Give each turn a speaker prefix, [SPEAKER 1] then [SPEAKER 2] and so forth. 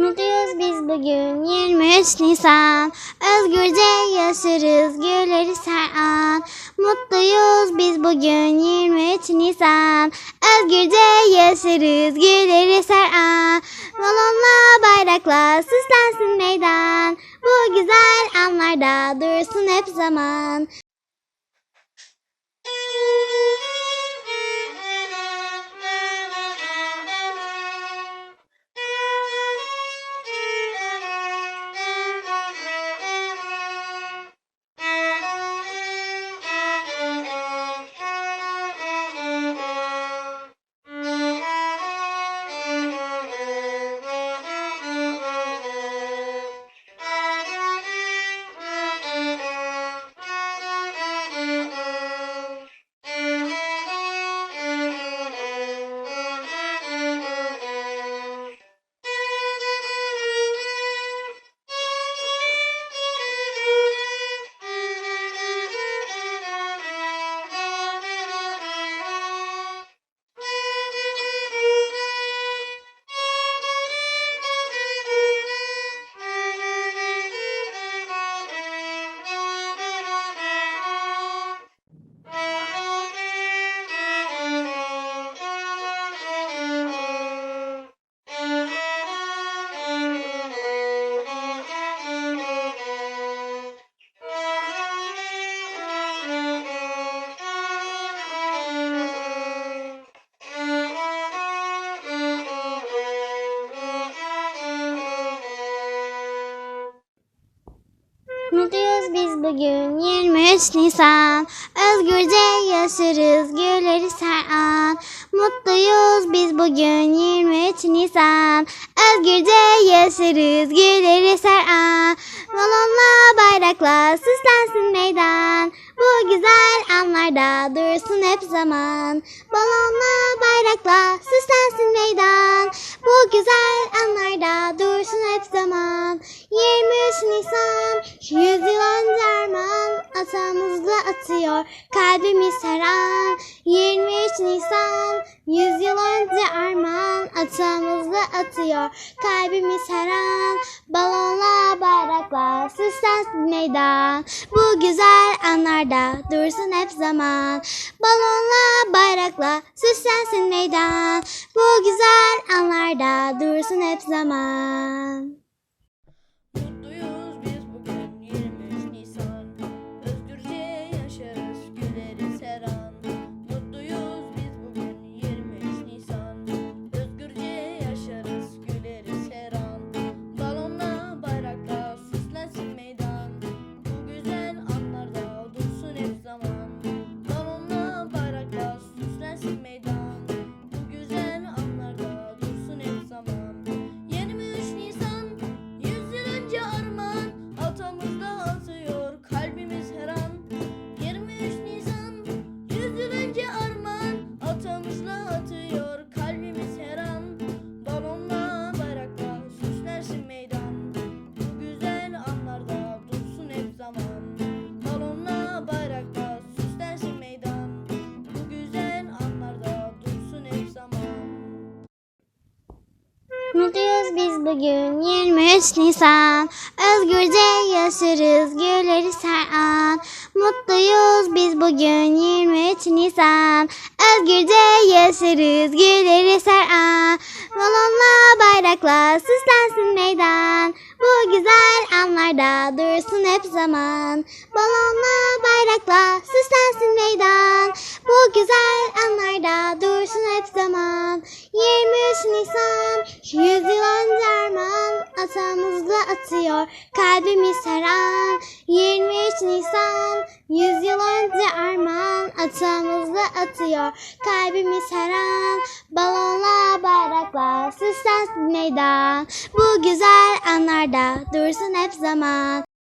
[SPEAKER 1] Mutluyuz biz bugün? 23 Nisan. Özgürce yaşarız güleriz her an. Mutluyuz biz bugün? 23 Nisan. Özgürce yaşarız güleriz her an. Balonla bayrakla süslensin meydan. Bu güzel anlarda dursun hep zaman biz bugün 23 Nisan. Özgürce yaşarız güleriz her an Mutluyuz biz bugün 23 Nisan. Özgürce yaşarız güleriz her an Balonla bayrakla süslensin meydan. Bu güzel anlarda dursun hep zaman. Balonla bayrakla süslensin meydan. Bu güzel anlarda dursun hep zaman. 23 Nisan Yüzyıl atamızla atıyor. Kalbimiz her an 23 Nisan Yüzyıl önce armağan atamızla atıyor. Kalbimiz her an Balonla bayrakla süslensin meydan. Bu güzel anlarda dursun hep zaman. Balonla bayrakla süslensin
[SPEAKER 2] meydan. Bu güzel anlarda dursun hep zaman
[SPEAKER 1] Mutluyuz biz bugün 23 Nisan. Özgürce yaşarız güleriz her an Mutluyuz biz bugün 23 Nisan. Özgürce yaşarız güleriz her an Balonla bayrakla süslensin meydan. Bu güzel anlarda dursun hep zaman. Balonla bayrakla süslensin meydan. Bu güzel anlarda dursun hep zaman 23 Nisan Yüzyıl önce armağan atamızla atıyor kalbimiz her an. 23 Nisan Yüzyıl önce armağan atamızla atıyor kalbimiz her an. Balonla bayrakla süslensin meydan Bu güzel anlarda dursun hep zaman